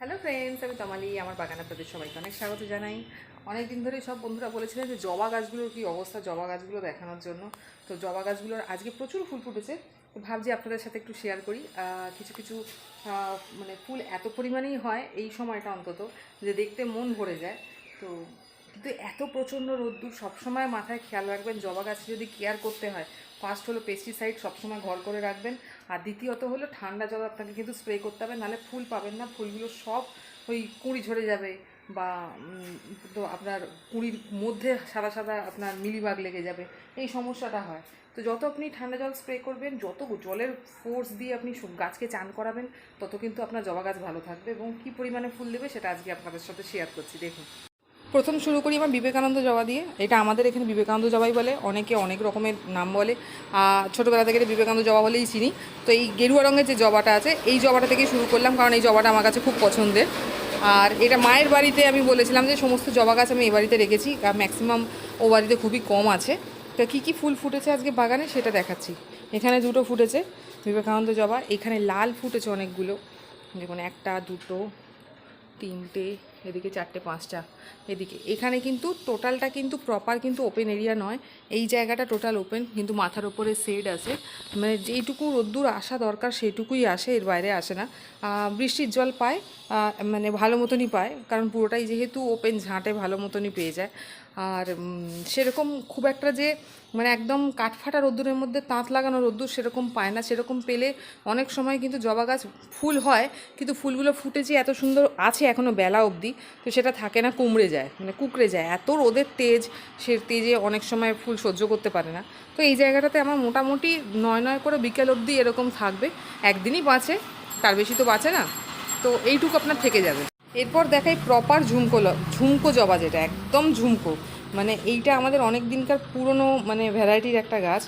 Hello friends আমি তমালি, আমার বাগান আপনাদের সবাইকে অনেক স্বাগত জানাই। অনেক দিন ধরে সব বন্ধুরা বলেছিলেন যে জবা গাছগুলোর কী অবস্থা, জবা গাছগুলো দেখানোর জন্য। তো জবা গাছগুলোর আজকে প্রচুর ফুল ফুটেছে। তো ভাবছি আপনাদের সাথে একটু শেয়ার করি। কিছু কিছু মানে ফুল এত পরিমাণেই হয় এই সময়টা অন্তত যে দেখতে মন ভরে যায়। তো কিন্তু এত প্রচণ্ড রোদ্দুর, সবসময় মাথায় খেয়াল রাখবেন, জবা গাছে যদি কেয়ার করতে হয় ফার্স্ট হলো পেস্টিসাইড সবসময় ঘর করে রাখবেন। আর দ্বিতীয়ত হলো ঠান্ডা জল আপনাকে কিন্তু স্প্রে করতে হবে, নাহলে ফুল পাবেন না, ফুলগুলো সব ওই কুঁড়ি ঝরে যাবে বা তো আপনার কুঁড়ির মধ্যে সাদা সাদা আপনার মিলিবাগ লেগে যাবে, এই সমস্যাটা হয়। তো যত আপনি ঠান্ডা জল স্প্রে করবেন, যত জলের ফোর্স দিয়ে আপনি গাছকে চান করাবেন, তত কিন্তু আপনার জবা গাছ ভালো থাকবে এবং কী পরিমাণে ফুল দেবে সেটা আজকে আপনাদের সাথে শেয়ার করছি, দেখুন। প্রথম শুরু করি আমার বিবেকানন্দ জবা দিয়ে। এটা আমাদের এখানে বিবেকানন্দ জবাই বলে, অনেকে অনেক রকমের নাম বলে। ছোটবেলা থেকে বিবেকানন্দ জবা বলেই চিনি। তো এই গেরুয়া রঙের যে জবাটা আছে, এই জবাটা থেকে শুরু করলাম, কারণ এই জবাটা আমার কাছে খুব পছন্দের। আর এটা মায়ের বাড়িতে আমি বলেছিলাম যে সমস্ত জবা গাছ আমি এই বাড়িতে রেখেছি ম্যাক্সিমাম ও বাড়িতে খুবই কম আছে। তো কী কী ফুল ফুটেছে আজকে বাগানে সেটা দেখাচ্ছি। এখানে দুটো ফুটেছে, বিবেকানন্দ জবা। এখানে লাল ফুটেছে অনেকগুলো। দেখুন, একটা, দুটো, তিনটে এদিকে চারটে পাঁচটা, এদিকে। এখানে কিন্তু টোটালটা কিন্তু প্রপার কিন্তু ওপেন এরিয়া নয়। এই জায়গাটা টোটাল ওপেন কিন্তু মাথার ওপরে শেড আছে। মানে যেইটুকু রোদ্দুর আসা দরকার সেইটুকুই আসে, এর বাইরে আসে না। বৃষ্টির জল পায় মানে ভালো মতনই পায়, কারণ পুরোটাই যেহেতু ওপেন ঝাঁটে ভালো মতনই পেয়ে যায়। আর সেরকম খুব একটা যে মানে একদম কাঠফাটা রোদ্দুরের মধ্যে তাঁত লাগানো রোদ্দুর সেরকম পায় না। সেরকম পেলে অনেক সময় কিন্তু জবা গাছ ফুল হয়, কিন্তু ফুলগুলো ফুটে যে এত সুন্দর আছে এখনও বেলা অবধি, তো সেটা থাকে না, কুমড়ে যায় মানে কুকড়ে যায়। এত রোদের তেজ, সে তেজে অনেক সময় ফুল সহ্য করতে পারে না। তো এই জায়গাটাতে আমার মোটামুটি নয় নয় করে বিকেল অবধি এরকম থাকবে। একদিনই বাঁচে, তার বেশি তো বাঁচে না। তো এইটুকু আপনার থেকে যাবে। এরপর দেখাই প্রপার ঝুমকো ঝুমকো জবা যেটা, একদম ঝুমকো। মানে এইটা আমাদের অনেক দিনকার পুরনো মানে ভ্যারাইটির একটা গাছ।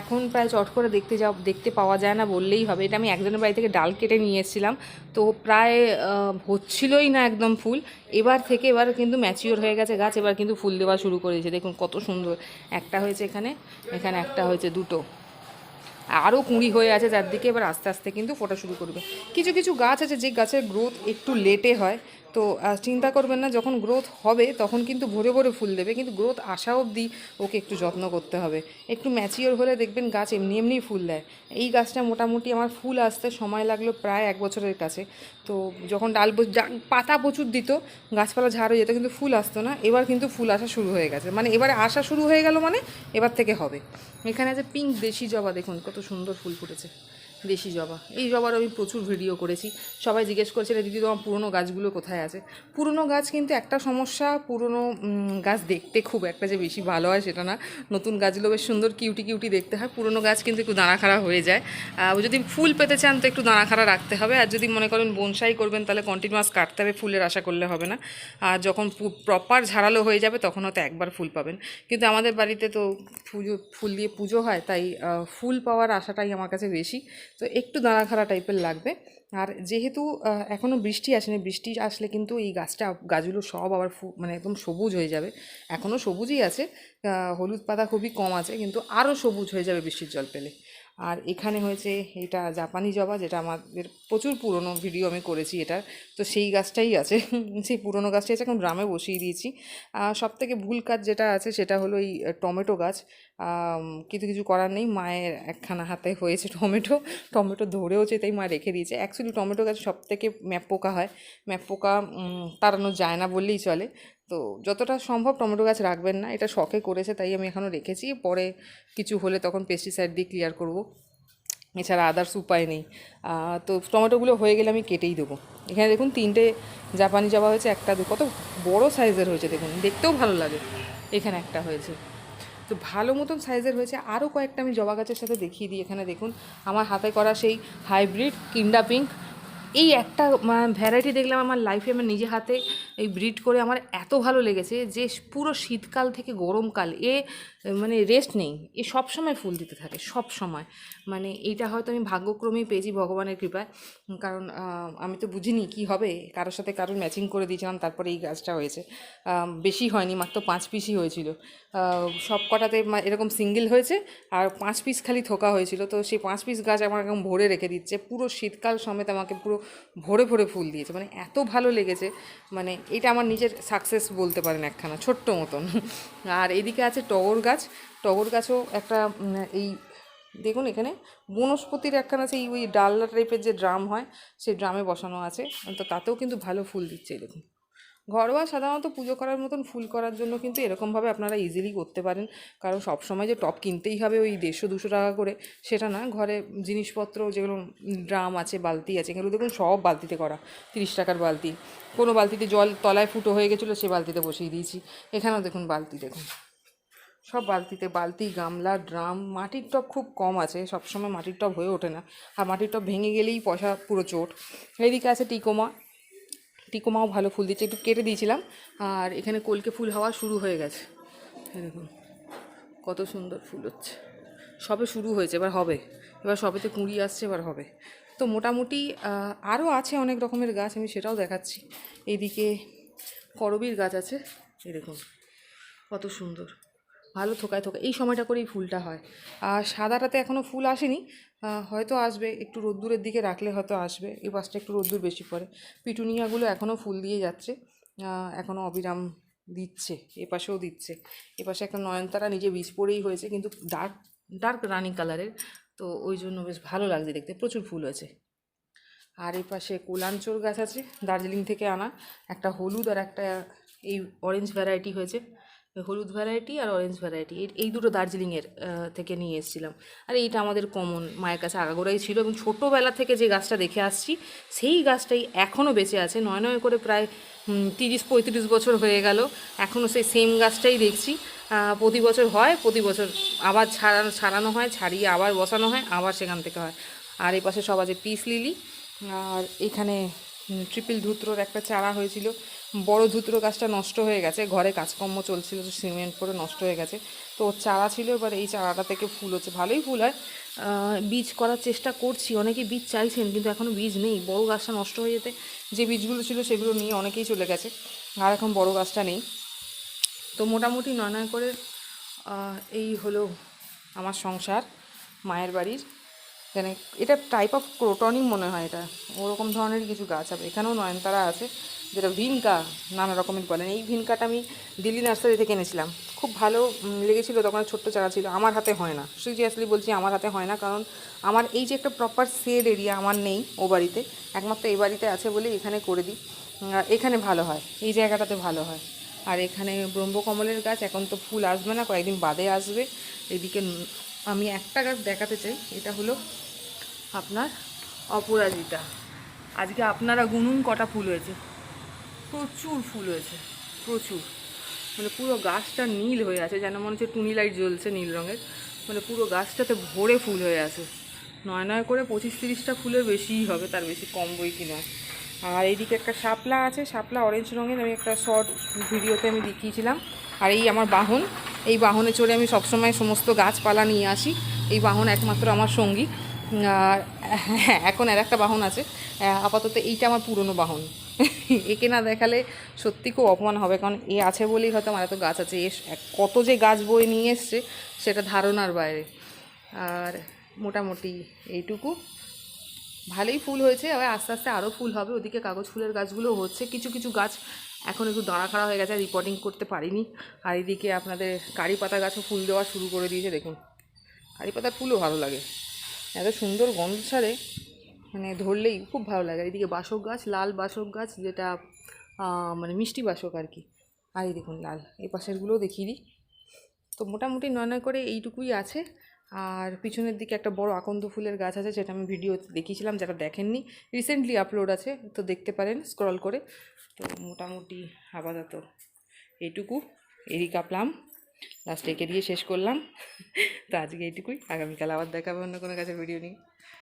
এখন প্রায় চট করে দেখতে যাও, দেখতে পাওয়া যায় না বললেই হবে। এটা আমি একজনের বাড়ি থেকে ডাল কেটে নিয়ে এসেছিলাম। তো প্রায় হচ্ছিলই না একদম ফুল। এবার থেকে এবার কিন্তু ম্যাচিওর হয়ে গেছে গাছ। এবার কিন্তু ফুল দেওয়া শুরু করেছে। দেখুন কত সুন্দর। একটা হয়েছে এখানে এখানে একটা হয়েছে দুটো। আরও কুঁড়ি হয়ে আছে যার দিকে এবার আস্তে আস্তে কিন্তু ফোটা শুরু করবে। কিছু কিছু গাছ আছে যে গাছের গ্রোথ একটু লেটে হয়। তো চিন্তা করবেন না, যখন গ্রোথ হবে, তখন কিন্তু ভরে ভরে ফুল দেবে। কিন্তু গ্রোথ আসা অবধি ওকে একটু যত্ন করতে হবে। একটু ম্যাচিওর হলে দেখবেন গাছ এমনি এমনিই ফুল দেয়। এই গাছটা মোটামুটি আমার ফুল আসতে সময় লাগল প্রায় এক বছরের কাছে। তো, যখন ডাল পাতা প্রচুর দিত, গাছপালা ঝাড় হয়ে যেত, কিন্তু ফুল আসতো না। এবার কিন্তু ফুল আসা শুরু হয়ে গেছে। মানে এবারে আসা শুরু হয়ে গেল মানে এবার থেকে হবে। এখানে আছে পিঙ্ক দেশি জবা দেখুন, কত সুন্দর ফুল ফুটেছে। দেশি জবা। এই জবার আমি প্রচুর ভিডিও করেছি। সবাই জিজ্ঞেস করছে "রে দিদি, তোমার পুরনো গাছগুলো কোথায় আছে? পুরনো গাছ কিন্তু একটা সমস্যা, পুরনো গাছ দেখতে খুব একটা যে বেশি ভালো হয় সেটা না। নতুন গাছগুলো বেশ সুন্দর কিউটি কিউটি দেখতে হয়। পুরনো গাছ কিন্তু একটু দাঁড়া খাড়া হয়ে যায়। যদি ফুল পেতে চান তো একটু দাঁড়া খাড়া রাখতে হবে। আর যদি মনে করেন বনসাই করবেন, তাহলে কন্টিনিউয়াস কাটতে হবে, ফুলের আশা করলে হবে না। আর যখন প্রপার ঝাড়ালো হয়ে যাবে, তখন হয়তো একবার ফুল পাবেন। কিন্তু আমাদের বাড়িতে তো পুজো, ফুল দিয়ে পুজো হয়, তাই ফুল পাওয়ার আশাটাই আমার কাছে বেশি। তো একটু দাঁড়াখাড়া টাইপের লাগবে। আর যেহেতু এখনও বৃষ্টি আসেনি, বৃষ্টি আসলে কিন্তু এই গাছটা, গাছগুলো সব আবার মানে একদম সবুজ হয়ে যাবে। এখনও সবুজই আছে হলুদ পাতা খুবই কম আছে, কিন্তু আরও সবুজ হয়ে যাবে বৃষ্টির জল পেলে। আর এখানে হয়েছে এটা জাপানি জবা, যেটা আমাদের প্রচুর পুরনো ভিডিও আমি করেছি এটার। তো সেই গাছটাই আছে, সেই পুরনো গাছটাই আছে, এখন ড্রামে বসিয়ে দিয়েছি। সব থেকে ভুল কাজ যেটা আছে, সেটা হলো এই টমেটো গাছ। কিছু কিছু করার নেই, মায়ের একখানা হাতে হয়েছে টমেটো টমেটো ধরেওছে, তাই মা রেখে দিয়েছে। অ্যাকচুয়ালি টমেটো গাছ সব থেকে ম্যাপ পোকা হয়। ম্যাপ পোকা তাড়ানো যায় না বললেই চলে। তো যতটা সম্ভব টমেটো গাছ রাখবেন না, এটা শখে করেছে তাই আমি এখনও রেখেছি। পরে কিছু হলে তখন পেস্টিসাইড দিয়ে ক্লিয়ার করব। এছাড়া আদার্স উপায় নেই। তো টমেটোগুলো হয়ে গেলে আমি কেটেই দেবো। এখানে দেখুন তিনটে জাপানি জবা হয়েছে, একটা কত বড় সাইজের হয়েছে দেখুন, দেখতেও ভালো লাগে। এখানে একটা হয়েছে। তো ভালো মতন সাইজের হয়েছে। আরও কয়েকটা আমি জবা গাছের সাথে দেখিয়ে দিই এখানে দেখুন। আমার হাতে করা সেই হাইব্রিড কিন্ডা পিঙ্ক এই একটা ভ্যারাইটি দেখলাম আমার লাইফে আমার নিজে হাতে এই ব্রিড করে আমার এত ভালো লেগেছে যে পুরো শীতকাল থেকে গরমকাল এ মানে রেস্ট নেই। এ সব সময় ফুল দিতে থাকে সব সময় মানে এইটা হয়তো আমি ভাগ্যক্রমেই পেয়েছি ভগবানের কৃপায়। কারণ আমি তো বুঝিনি কি হবে। কারোর সাথে কারোর ম্যাচিং করে দিয়েছিলাম, তারপরে এই গাছটা হয়েছে। বেশি হয়নি, মাত্র পাঁচ পিসই হয়েছিল। সব কটাতে এরকম সিঙ্গেল হয়েছে আর পাঁচ পিস খালি থোকা হয়েছিল। তো সেই পাঁচ পিস গাছ আমার একদম ভরে রেখে দিচ্ছে। পুরো শীতকাল সমেত আমাকে পুরো ভরে ভরে ফুল দিয়েছে। মানে এত ভালো লেগেছে। মানে এটা আমার নিজের সাকসেস বলতে পারেন একখানা, ছোট্ট মতন। আর এদিকে আছে টগর গাছ। টগর গাছও একটা এই, দেখুন এখানে, বনস্পতির একখানা সেই ওই ডালনা টাইপের যে ড্রাম হয়, সেই ড্রামে বসানো আছে। তো তাতেও কিন্তু ভালো ফুল দিচ্ছে দেখুন। ঘরোয়া সাধারণত পুজো করার মতন ফুল করার জন্য কিন্তু এরকমভাবে আপনারা ইজিলি করতে পারেন। কারণ সবসময় যে টপ কিনতেই হবে ওই দেড়শো, দুশো টাকা করে, সেটা না। ঘরে জিনিসপত্র যেগুলো ড্রাম আছে, বালতি আছে, এগুলো দেখুন সব বালতিতে করা। তিরিশ টাকার বালতি। কোনো বালতিতে জল তলায় ফুটো হয়ে গেছিল, সে বালতিতে বসিয়ে দিয়েছি। এখানেও দেখুন বালতি, দেখুন। সব বালতিতে বালতি, গামলা, ড্রাম, মাটির টব খুব কম আছে। সবসময় মাটির টব হয়ে ওঠে না। আর মাটির টব ভেঙে গেলেই পয়সা পুরো চোট। এদিকে আছে টিকোমা। টিকোমাও ভালো ফুল দিচ্ছে, একটু কেটে দিয়েছিলাম, আর এখানে কলকে ফুল হওয়া শুরু হয়ে গেছে। দেখুন, কত সুন্দর ফুল হচ্ছে। সবে শুরু হয়েছে, এবার হবে। এবার সবেতে কুঁড়ি আসছে, এবার হবে। তো মোটামুটি আরও আছে অনেক রকমের গাছ, আমি সেটাও দেখাচ্ছি। এইদিকে করবীর গাছ আছে, এই দেখুন, কত সুন্দর। ভালো থোকায় থোকায়, এই সময়টা করেই ফুলটা হয়। আর সাদাটাতে এখনও ফুল আসেনি হয়তো আসবে, একটু রোদ্দুরের দিকে রাখলে হয়তো আসবে, এই পাশটা একটু রোদ্দুর বেশি পড়ে। পিটুনিয়াগুলো এখনও ফুল দিয়ে যাচ্ছে এখনও অবিরাম দিচ্ছে এ পাশেও দিচ্ছে। এ পাশে একটা নয়নতারা নিজে বীজ পড়েই হয়েছে, কিন্তু ডার্ক ডার্ক রানি কালারের তো ওই জন্য বেশ ভালো লাগছে দেখতে, প্রচুর ফুল হয়েছে। আর এই পাশে কোলাঞ্চর গাছ আছে, দার্জিলিং থেকে আনা, একটা হলুদ আর একটা এই অরেঞ্জ ভ্যারাইটি হয়েছে। হলুদ ভ্যারাইটি আর অরেঞ্জ ভ্যারাইটি এই দুটো দার্জিলিংয়ের থেকে নিয়ে এসেছিলাম। আর এইটা আমাদের কমন মায়ের কাছে আগাগোড়াই ছিল এবং ছোটোবেলা থেকে যে গাছটা দেখে আসছি, সেই গাছটাই এখনও বেঁচে আছে। নয় নয় করে প্রায় তিরিশ, পঁয়ত্রিশ বছর হয়ে গেল। এখনও সেই সেম গাছটাই দেখছি। প্রতি বছর হয়, প্রতি বছর আবার ছাড়ানো ছাড়ানো হয়, ছাড়িয়ে আবার বসানো হয়, আবার সেখান থেকে হয়। আর এই পাশে সব আছে পিস লিলি। আর এখানে ট্রিপল ধুত্রর একটা চারা হয়েছিল। বড় ধুত্র গাছটা নষ্ট হয়ে গেছে, ঘরে কাজকর্ম চলছিল তো সিমেন্ট করে নষ্ট হয়ে গেছে। তো চারা ছিল, এবার এই চারাটা থেকে ফুল হচ্ছে, ভালোই ফুল হয়। বীজ করার চেষ্টা করছি, অনেকে বীজ চাইছেন, কিন্তু এখনও বীজ নেই। বড় গাছটা নষ্ট হয়ে যেতে যে বীজগুলো ছিল সেগুলো নিয়ে অনেকেই চলে গেছে, আর এখন বড় গাছটা নেই। তো মোটামুটি নয় করে এই হলো আমার সংসার, মায়ের বাড়ির। এখানে এটা টাইপ অফ ক্রোটনই মনে হয় এটা। ওরকম ধরনের কিছু গাছ হবে এখানেও নয়নতারা আছে। যেটা ভিনকা, নানা রকমের বলেন এই ভিনকাটা আমি দিল্লি নার্সারি থেকে এনেছিলাম। খুব ভালো লেগেছিলো, তখন ছোট্ট চারা ছিল। আমার হাতে হয় না। সিরিয়াসলি বলছি, আমার হাতে হয় না, কারণ আমার এই যে একটা প্রপার সেড এরিয়া আমার নেই ও বাড়িতে, একমাত্র এই বাড়িতে আছে বলে এখানে করে দিই। এখানে ভালো হয়, এই জায়গাটাতে ভালো হয়। আর এখানে ব্রহ্মকমলের গাছ, এখন তো ফুল আসবে না, কয়েকদিন বাদে আসবে। এদিকে আমি একটা গাছ দেখাতে চাই, এটা হলো আপনার অপরাজিতা। আজকে আপনারা গুনুন কটা ফুল হয়েছে। প্রচুর ফুল হয়েছে, প্রচুর। মানে পুরো গাছটা নীল হয়ে আছে, যেন মনে হচ্ছে টুনি লাইট জ্বলছে নীল রঙের। মানে পুরো গাছটাতে ভরে ফুল হয়ে আছে। নয় নয় করে পঁচিশ তিরিশটা ফুলের বেশিই হবে, তার বেশি কম বই কি নয় আর এইদিকে একটা শাপলা আছে, শাপলা অরেঞ্জ রঙের, আমি একটা শর্ট ভিডিওতে আমি দেখিয়েছিলাম। আর এই আমার বাহন, এই বাহনে চড়ে আমি সবসময় সমস্ত গাছপালা নিয়ে আসি। এই বাহন একমাত্র আমার সঙ্গী। আর হ্যাঁ এখন আর একটা বাহন আছে। আপাতত এইটা আমার পুরনো বাহন। একে না দেখালে সত্যি খুব অপমান হবে, কারণ এ আছে বলেই হয়তো আমার এত গাছ আছে। এ কত যে গাছ বয়ে নিয়ে এসছে, সেটা ধারণার বাইরে। আর মোটামুটি এইটুকু। ভালোই ফুল হয়েছে আবার আস্তে আস্তে আরও ফুল হবে। ওদিকে কাগজ ফুলের গাছগুলো হচ্ছে। কিছু কিছু গাছ এখন একটু দাঁড়া খাড়া হয়ে গেছে রিপোর্টিং করতে পারিনি। আর এদিকে আপনাদের কারি পাতা গাছও ফুল দেওয়া শুরু করে দিয়েছে, দেখুন। কারি পাতার ফুলও ভালো লাগে। এত সুন্দর গন্ধ ছাড়ে। মানে ধরলেই খুব ভালো লাগে। এদিকে বাসক গাছ, লাল বাসক গাছ যেটা মানে মিষ্টি বাসক আর কি। আর এই দেখুন লাল, এই পাশেরগুলোও দেখিয়ে দিই। তো মোটামুটি নয় নয় করে এইটুকুই আছে। আর পিছনের দিকে একটা বড় আকন্দ ফুলের গাছ আছে যেটা আমি ভিডিও দেখিয়েছিলাম, যারা দেখেননি। রিসেন্টলি আপলোড আছে, তো দেখতে পারেন স্ক্রল করে। তো মোটামুটি আপাতত এইটুকু, এরই কাপলাম। লাস্ট একে দিয়ে শেষ করলাম। তো আজকে এইটুকুই। আগামীকাল আবার দেখাবে অন্য কোনো কাছে ভিডিও নিয়ে।